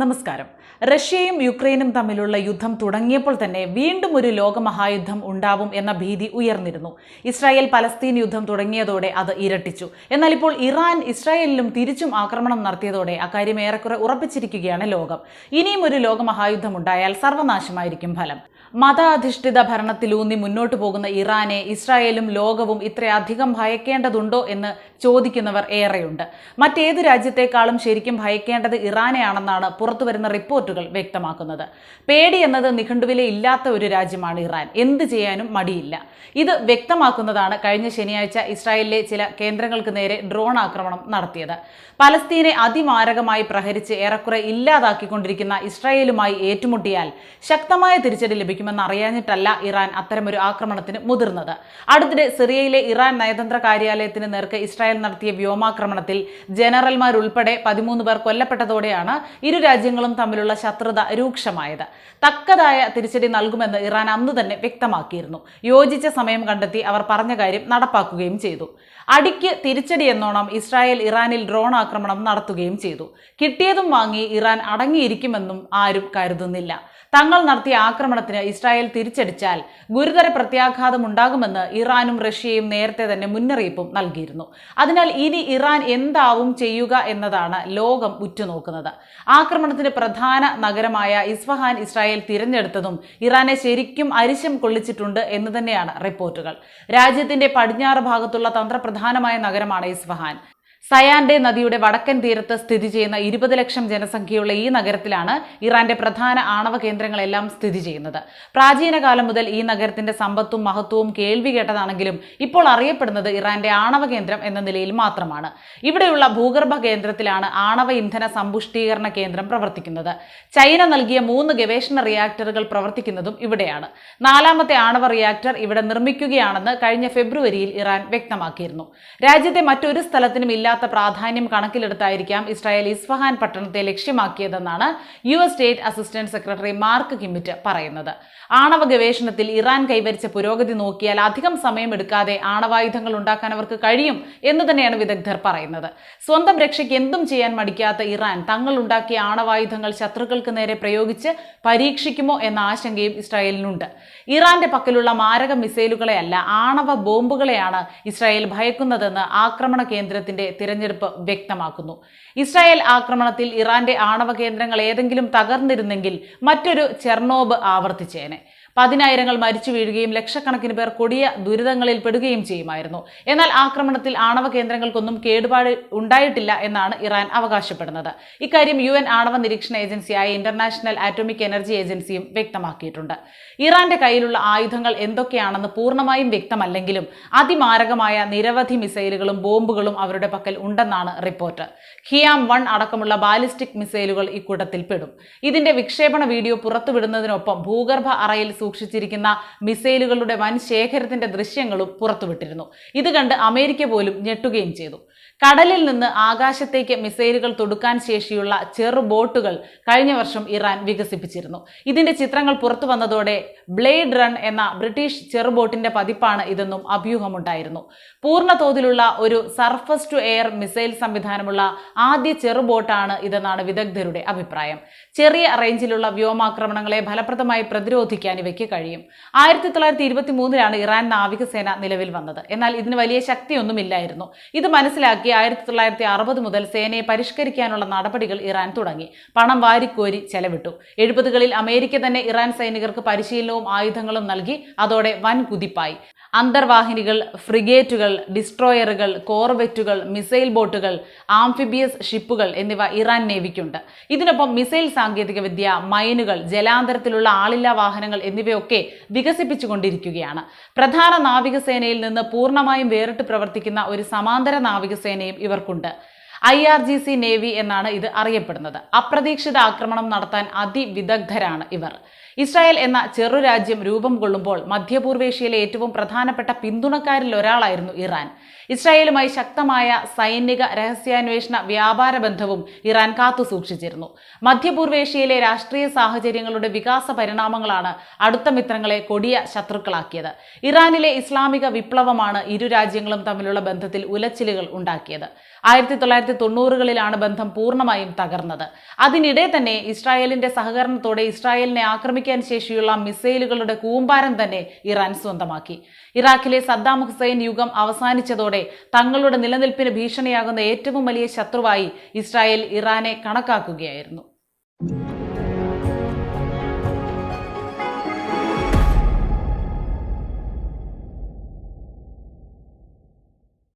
നമസ്കാരം. റഷ്യയും യുക്രൈനും തമ്മിലുള്ള യുദ്ധം തുടങ്ങിയപ്പോൾ തന്നെ വീണ്ടും ഒരു ലോകമഹായുദ്ധം ഉണ്ടാവും എന്ന ഭീതി ഉയർന്നിരുന്നു. ഇസ്രായേൽ പലസ്തീൻ യുദ്ധം തുടങ്ങിയതോടെ അത് ഇരട്ടിച്ചു. എന്നാൽ ഇപ്പോൾ ഇറാൻ ഇസ്രായേലിലും തിരിച്ചും ആക്രമണം നടത്തിയതോടെ അക്കാര്യം ഏറെക്കുറെ ഉറപ്പിച്ചിരിക്കുകയാണ് ലോകം. ഇനിയും ഒരു ലോകമഹായുദ്ധം ഉണ്ടായാൽ സർവനാശമായിരിക്കും ഫലം. മതാധിഷ്ഠിത ഭരണത്തിലൂന്നി മുന്നോട്ടു പോകുന്ന ഇറാനെ ഇസ്രായേലും ലോകവും ഇത്രയധികം ഭയക്കേണ്ടതുണ്ടോ എന്ന് ചോദിക്കുന്നവർ ഏറെയുണ്ട്. മറ്റേത് രാജ്യത്തെക്കാളും ശരിക്കും ഭയക്കേണ്ടത് ഇറാനെയാണെന്നാണ് പുറത്തുവരുന്ന റിപ്പോർട്ടുകൾ വ്യക്തമാക്കുന്നത്. പേടി എന്നത് നിഘണ്ടുവിലെ ഇല്ലാത്ത ഒരു രാജ്യമാണ് ഇറാൻ. എന്ത് ചെയ്യാനും മടിയില്ല. ഇത് വ്യക്തമാക്കുന്നതാണ് കഴിഞ്ഞ ശനിയാഴ്ച ഇസ്രായേലിലെ ചില കേന്ദ്രങ്ങൾക്ക് നേരെ ഡ്രോൺ ആക്രമണം നടത്തിയത്. പലസ്തീനെ അതിമാരകമായി പ്രഹരിച്ച് ഏറെക്കുറെ ഇല്ലാതാക്കിക്കൊണ്ടിരിക്കുന്ന ഇസ്രായേലുമായി ഏറ്റുമുട്ടിയാൽ ശക്തമായ തിരിച്ചടി ലഭിക്കുമെന്ന് അറിയാഞ്ഞിട്ടല്ല ഇറാൻ അത്തരമൊരു ആക്രമണത്തിന് മുതിർന്നത്. അടുത്തിടെ സിറിയയിലെ ഇറാൻ നയതന്ത്ര കാര്യാലയത്തിന് നേർക്ക് ഇസ്രായേൽ നടത്തിയ വ്യോമാക്രമണത്തിൽ ജനറൽമാരുൾപ്പെടെ പതിമൂന്ന് പേർ കൊല്ലപ്പെട്ടതോടെയാണ് ഇരു രാജ്യങ്ങളും തമ്മിലുള്ള ശത്രുത രൂക്ഷമായത്. തക്കതായ തിരിച്ചടി നൽകുമെന്ന് ഇറാൻ അന്ന് തന്നെ വ്യക്തമാക്കിയിരുന്നു. യോജിച്ച സമയം കണ്ടെത്തി അവർ പറഞ്ഞ കാര്യം നടപ്പാക്കുകയും ചെയ്തു. അടിക്ക് തിരിച്ചടി എന്നോണം ഇസ്രായേൽ ഇറാനിൽ ഡ്രോൺ ആക്രമണം നടത്തുകയും ചെയ്തു. കിട്ടിയതും വാങ്ങി ഇറാൻ അടങ്ങിയിരിക്കുമെന്നും ആരും കരുതുന്നില്ല. തങ്ങൾ നടത്തിയ ആക്രമണത്തിന് ഇസ്രായേൽ തിരിച്ചടിച്ചാൽ ഗുരുതര പ്രത്യാഘാതം ഉണ്ടാകുമെന്ന് ഇറാനും റഷ്യയും നേരത്തെ തന്നെ മുന്നറിയിപ്പും നൽകിയിരുന്നു. അതിനാൽ ഇനി ഇറാൻ എന്താവും ചെയ്യുക എന്നതാണ് ലോകം ഉറ്റുനോക്കുന്നത്. ആക്രമണത്തിന് പ്രധാന നഗരമായ ഇസ്ഫഹാൻ ഇസ്രായേൽ തിരഞ്ഞെടുത്തതും ഇറാനെ ശരിക്കും അരിശം കൊള്ളിച്ചിട്ടുണ്ട് എന്ന് തന്നെയാണ് റിപ്പോർട്ടുകൾ. രാജ്യത്തിന്റെ പടിഞ്ഞാറ് ഭാഗത്തുള്ള തന്ത്രപ്രധാനമായ നഗരമാണ് ഇസ്ഫഹാൻ. സയാൻഡെ നദിയുടെ വടക്കൻ തീരത്ത് സ്ഥിതി ചെയ്യുന്ന ഇരുപത് ലക്ഷം ജനസംഖ്യയുള്ള ഈ നഗരത്തിലാണ് ഇറാന്റെ പ്രധാന ആണവ കേന്ദ്രങ്ങളെല്ലാം സ്ഥിതി ചെയ്യുന്നത്. പ്രാചീന കാലം മുതൽ ഈ നഗരത്തിന്റെ സമ്പത്തും മഹത്വവും കേൾവി കേട്ടതാണെങ്കിലും ഇപ്പോൾ അറിയപ്പെടുന്നത് ഇറാന്റെ ആണവ കേന്ദ്രം എന്ന നിലയിൽ മാത്രമാണ്. ഇവിടെയുള്ള ഭൂഗർഭ കേന്ദ്രത്തിലാണ് ആണവ ഇന്ധന സമ്പുഷ്ടീകരണ കേന്ദ്രം പ്രവർത്തിക്കുന്നത്. ചൈന നൽകിയ മൂന്ന് ഗവേഷണ റിയാക്ടറുകൾ പ്രവർത്തിക്കുന്നതും ഇവിടെയാണ്. നാലാമത്തെ ആണവ റിയാക്ടർ ഇവിടെ നിർമ്മിക്കുകയാണെന്ന് കഴിഞ്ഞ ഫെബ്രുവരിയിൽ ഇറാൻ വ്യക്തമാക്കിയിരുന്നു. രാജ്യത്തെ മറ്റൊരു സ്ഥലത്തിനും പ്രാധാന്യം കണക്കിലെടുത്തായിരിക്കാം ഇസ്രായേൽ ഇസ്ഫഹാൻ പട്ടണത്തെ ലക്ഷ്യമാക്കിയതെന്നാണ് U S state assistant secretary Mark Kimmitt പറയുന്നത്. ആണവ ഗവേഷണത്തിൽ ഇറാൻ കൈവരിച്ച പുരോഗതി നോക്കിയാൽ അധികം സമയമെടുക്കാതെ ആണവായുധങ്ങൾ ഉണ്ടാക്കാൻ അവർക്ക് കഴിയും എന്ന് തന്നെയാണ് വിദഗ്ധർ പറയുന്നത്. സ്വന്തം രക്ഷയ്ക്ക് എന്തും ചെയ്യാൻ മടിക്കാത്ത ഇറാൻ തങ്ങൾ ഉണ്ടാക്കിയ ആണവായുധങ്ങൾ ശത്രുക്കൾക്ക് നേരെ പ്രയോഗിച്ച് പരീക്ഷിക്കുമോ എന്ന ആശങ്കയും ഇസ്രായേലിനുണ്ട്. ഇറാന്റെ പക്കലുള്ള മാരക മിസൈലുകളെയല്ല ആണവ ബോംബുകളെയാണ് ഇസ്രായേൽ ഭയക്കുന്നതെന്ന് ആക്രമണ കേന്ദ്രത്തിന്റെ തിരഞ്ഞെടുപ്പ് വ്യക്തമാക്കുന്നു. ഇസ്രായേൽ ആക്രമണത്തിൽ ഇറാന്റെ ആണവ കേന്ദ്രങ്ങൾ ഏതെങ്കിലും തകർന്നിരുന്നെങ്കിൽ മറ്റൊരു ചെർണോബ് ആവർത്തിച്ചേനെ. പതിനായിരങ്ങൾ മരിച്ചു വീഴുകയും ലക്ഷക്കണക്കിന് പേർ കൊടിയ ദുരിതങ്ങളിൽ പെടുകയും ചെയ്യുമായിരുന്നു. എന്നാൽ ആക്രമണത്തിൽ ആണവ കേന്ദ്രങ്ങൾക്കൊന്നും കേടുപാട് ഉണ്ടായിട്ടില്ല എന്നാണ് ഇറാൻ അവകാശപ്പെടുന്നത്. ഇക്കാര്യം യു എൻ ആണവ നിരീക്ഷണ ഏജൻസിയായ ഇന്റർനാഷണൽ ആറ്റോമിക് എനർജി ഏജൻസിയും വ്യക്തമാക്കിയിട്ടുണ്ട്. ഇറാന്റെ കയ്യിലുള്ള ആയുധങ്ങൾ എന്തൊക്കെയാണെന്ന് പൂർണമായും വ്യക്തമല്ലെങ്കിലും അതിമാരകമായ നിരവധി മിസൈലുകളും ബോംബുകളും അവരുടെ പക്കൽ ഉണ്ടെന്നാണ് റിപ്പോർട്ട്. ഖിയാം വൺ അടക്കമുള്ള ബാലിസ്റ്റിക് മിസൈലുകൾ ഇക്കൂട്ടത്തിൽ പെടും. ഇതിന്റെ വിക്ഷേപണ വീഡിയോ പുറത്തുവിടുന്നതിനൊപ്പം ഭൂഗർഭ അറയിൽ സൂക്ഷിച്ചിരിക്കുന്ന മിസൈലുകളുടെ വൻ ശേഖരത്തിന്റെ ദൃശ്യങ്ങളും പുറത്തുവിട്ടിരുന്നു. ഇത് കണ്ട് അമേരിക്ക പോലും ഞെട്ടുകയും ചെയ്തു. കടലിൽ നിന്ന് ആകാശത്തേക്ക് മിസൈലുകൾ തൊടുക്കാൻ ശേഷിയുള്ള ചെറു ബോട്ടുകൾ കഴിഞ്ഞ വർഷം ഇറാൻ വികസിപ്പിച്ചിരുന്നു. ഇതിന്റെ ചിത്രങ്ങൾ പുറത്തു വന്നതോടെ ബ്ലേഡ് റൺ എന്ന ബ്രിട്ടീഷ് ചെറുബോട്ടിന്റെ പതിപ്പാണ് ഇതെന്നും അഭ്യൂഹമുണ്ടായിരുന്നു. പൂർണ തോതിലുള്ള ഒരു സർഫസ് ടു എയർ മിസൈൽ സംവിധാനമുള്ള ആദ്യ ചെറുബോട്ടാണ് ഇതെന്നാണ് വിദഗ്ധരുടെ അഭിപ്രായം. ചെറിയ റേഞ്ചിലുള്ള വ്യോമാക്രമണങ്ങളെ ഫലപ്രദമായി പ്രതിരോധിക്കാൻ ഇവയ്ക്ക് കഴിയും. ആയിരത്തി തൊള്ളായിരത്തി ഇരുപത്തി മൂന്നിലാണ് ഇറാൻ നാവികസേന നിലവിൽ വന്നത്. എന്നാൽ ഇതിന് വലിയ ശക്തിയൊന്നുമില്ലായിരുന്നു. ഇത് മനസ്സിലാക്കി ആയിരത്തി തൊള്ളായിരത്തി അറുപത് മുതൽ സേനയെ പരിഷ്കരിക്കാനുള്ള നടപടികൾ ഇറാൻ തുടങ്ങി. പണം വാരിക്കോരി ചെലവിട്ടു. എഴുപതുകളിൽ അമേരിക്ക തന്നെ ഇറാൻ സൈനികർക്ക് പരിശീലനവും ആയുധങ്ങളും നൽകി അതോടെ വൻ കുതിപ്പായി അന്തർവാഹിനികൾ ഫ്രിഗേറ്റുകൾ ഡിസ്ട്രോയറുകൾ കോർവെറ്റുകൾ മിസൈൽ ബോട്ടുകൾ ആംഫിബിയസ് ഷിപ്പുകൾ എന്നിവ ഇറാൻ നേവിക്കുണ്ട്. ഇതിനൊപ്പം മിസൈൽ സാങ്കേതികവിദ്യ മൈനുകൾ ജലാന്തരത്തിലുള്ള ആളില്ലാ വാഹനങ്ങൾ എന്നിവയൊക്കെ വികസിപ്പിച്ചുകൊണ്ടിരിക്കുകയാണ്. പ്രധാന നാവികസേനയിൽ നിന്ന് പൂർണമായും വേറിട്ട് പ്രവർത്തിക്കുന്ന ഒരു സമാന്തര നാവികസേനയും ഇവർക്കുണ്ട്. I R G C navy എന്നാണ് ഇത് അറിയപ്പെടുന്നത്. അപ്രതീക്ഷിത ആക്രമണം നടത്താൻ അതിവിദഗ്ധരാണ് ഇവർ. ഇസ്രായേൽ എന്ന ചെറു രാജ്യം രൂപം കൊള്ളുമ്പോൾ മധ്യപൂർവേഷ്യയിലെ ഏറ്റവും പ്രധാനപ്പെട്ട പിന്തുണക്കാരിൽ ഒരാളായിരുന്നു ഇറാൻ. ഇസ്രായേലുമായി ശക്തമായ സൈനിക രഹസ്യാന്വേഷണ വ്യാപാര ബന്ധവും ഇറാൻ കാത്തു സൂക്ഷിച്ചിരുന്നു. മധ്യപൂർവേഷ്യയിലെ രാഷ്ട്രീയ സാഹചര്യങ്ങളുടെ വികാസ പരിണാമങ്ങളാണ് അടുത്ത മിത്രങ്ങളെ കൊടിയ ശത്രുക്കളാക്കിയത്. ഇറാനിലെ ഇസ്ലാമിക വിപ്ലവമാണ് ഇരു രാജ്യങ്ങളും തമ്മിലുള്ള ബന്ധത്തിൽ ഉലച്ചിലുകൾ ഉണ്ടാക്കിയത്. ആയിരത്തി തൊള്ളായിരത്തി തൊണ്ണൂറുകളിലാണ് ബന്ധം പൂർണമായും തകർന്നത്. അതിനിടെ തന്നെ ഇസ്രായേലിന്റെ സഹകരണത്തോടെ ഇസ്രായേലിനെ ആക്രമിക്കാൻ ശേഷിയുള്ള മിസൈലുകളുടെ കൂമ്പാരം തന്നെ ഇറാൻ സ്വന്തമാക്കി. ഇറാഖിലെ സദ്ദാം ഹുസൈൻ യുഗം അവസാനിച്ചതോടെ ലക്ഷ്യത്തോടെ തങ്ങളുടെ നിലനിൽപ്പിന് ഭീഷണിയാകുന്ന ഏറ്റവും വലിയ ശത്രുവായി ഇസ്രായേൽ ഇറാനെ കണക്കാക്കുകയായിരുന്നു.